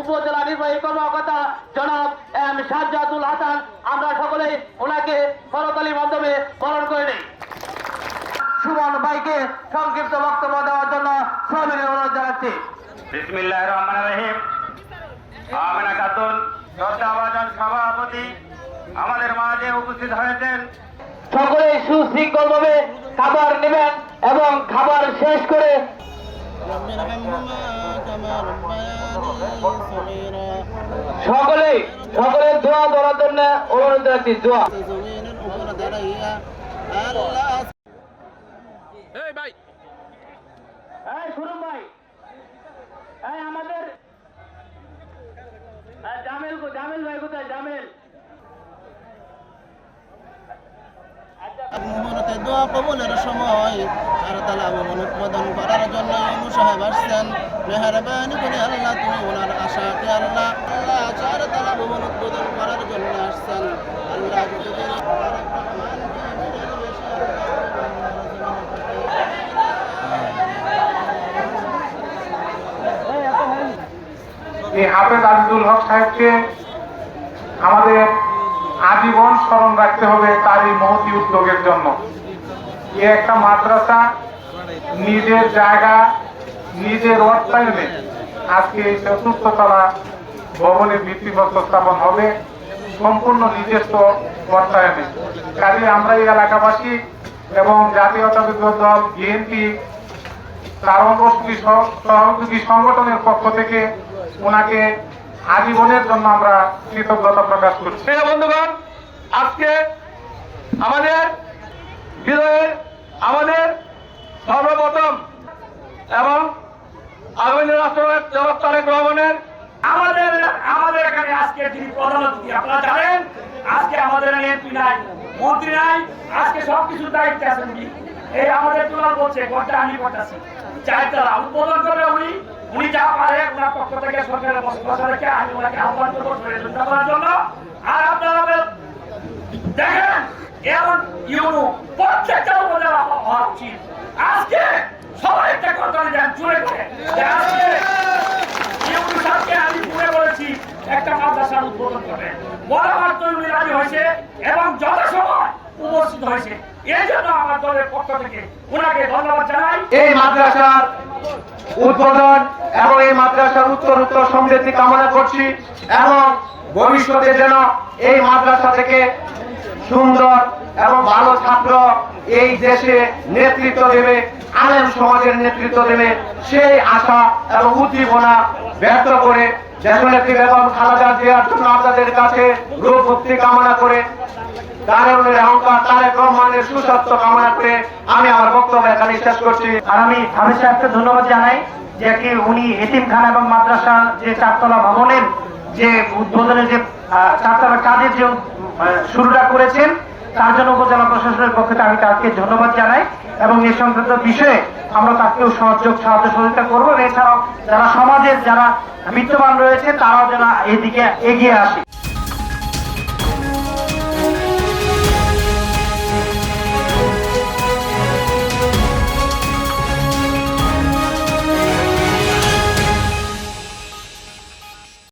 উপজেলা নির্বাহী কর্মকর্তা জনাব এম সাজ্জাদুল হাসান। আমরা সকলেই ওনাকে করতালির মাধ্যমে বরণ করে নিই। সুমন ভাইকে সংক্ষিপ্ত বক্তব্য দেওয়ার জন্য সবিনয় অনুরোধ জানাচ্ছি। বিসমিল্লাহ রহমান রহিম। আমেনা খাতুন সভাপতি আমাদের মাঝে উপস্থিত হয়েছেন। সকলেই সুশৃঙ্খল ভাবে খাবার নেবেন এবং খাবার শেষ করে সকলেই সকলের দোয়া ধরার জন্য অনুরোধ রাখছি দোয়া। শুনুন ভাই। আমাদের জামেল জামেল ভাই কোথায়? জামেল। মুহূর্তে দোয়া কবুলের সময় আর তালা অনুৎপাদন করার জন্য ইমু সাহেব আসছেন। মেহরবানি করে আল্লাহ তুমি ওনার আশাকে আল্লাহ আল্লাহ চার তালা উদ্বোধন করার জন্য আসছেন। আল্লাহ এই হাফেজ আব্দুল হক সাহেবকে আমাদের আজীবন স্মরণ রাখতে হবে তার এই মহতি উদ্যোগের জন্য। এ একটা মাদ্রাসা নিজের জায়গা নিজের অর্থায়নে আজকে এই চতুর্থ তলা ভবনের ভিত্তিপ্রস্তর স্থাপন হবে সম্পূর্ণ নিজস্ব অর্থায়নে কাজে আমরা এই এলাকাবাসী এবং জাতীয়তাবাদী দল বিএনপি তার অঙ্গী সহযোগী সংগঠনের পক্ষ থেকে ওনাকে আজীবনের জন্য আমরা কৃতজ্ঞতা প্রকাশ করছি বন্ধুগণ, আজকে আমাদের বিজয়ের আমাদের সর্বপ্রথম এবং আগামী রাষ্ট্রপতি জনাব তারেক রহমানের আমাদের আমাদের এখানে আজকে যিনি প্রধান অতিথি, আপনারা জানেন, আজকে আমাদের এমপি নাই, মন্ত্রী নাই, আজকে সবকিছু দায়িত্বে আছেন উনি। এই আমাদের তোলার বলছে ঘরটা আমি করতেছি চারতলা উদ্বোধন করবে উনি উনি যা পারে ওনার পক্ষ থেকে সরকারের বসা রেখে আমি ওনাকে আহ্বান করব সহযোগিতা করার জন্য। আর আপনারা দেখেন, এমন ইউনো, প্রত্যেকটা উপজেলা উচিত আজকে সবাই একটা কথা দেন জুড়ে করে। আমি পুরে বলেছি, একটা মাদ্রাসার উদ্বোধন করবে বরাবর তৈরি রাজি হয়েছে এবং যথাসময় উপস্থিত হয়েছে। এই জন্য আমার দলের পক্ষ থেকে ওনাকে ধন্যবাদ জানাই। এই মাদ্রাসার উদ্বোধন এবং এই মাদ্রাসার উত্তর উত্তর সমৃদ্ধি কামনা করছি এবং ভবিষ্যতে যেন এই মাদ্রাসা থেকে সুন্দর এবং ভালো ছাত্র এই দেশে নেতৃত্ব দেবে, আলেম সমাজের নেতৃত্ব দেবে। সেই আশা এবং উদ্দীপনা ব্যর্থ করে দেশনেত্রী বেগম খালেদা জিয়ার জন্য আপনাদের কাছে রূপ কামনা করে, দারুণের অহংকার সুস্বাস্থ্য কামনা করে আমি আমার বক্তব্য এখানে শেষ করছি। আর আমি হামিদ সাহেবকে ধন্যবাদ জানাই যে কি উনি এতিমখানা এবং মাদ্রাসা যে চারতলা ভবনের যে উদ্বোধনের যে চারতলা কাজের যে শুরুটা করেছেন। তার জন্য উপজেলা প্রশাসনের পক্ষে আমি তাকে ধন্যবাদ জানাই এবং এ সংক্রান্ত বিষয়ে আমরা তাকেও সহযোগ, সাহায্য সহযোগিতা করব। এছাড়াও যারা সমাজের যারা বিত্তবান রয়েছে, তারাও যেন এদিকে এগিয়ে আসে।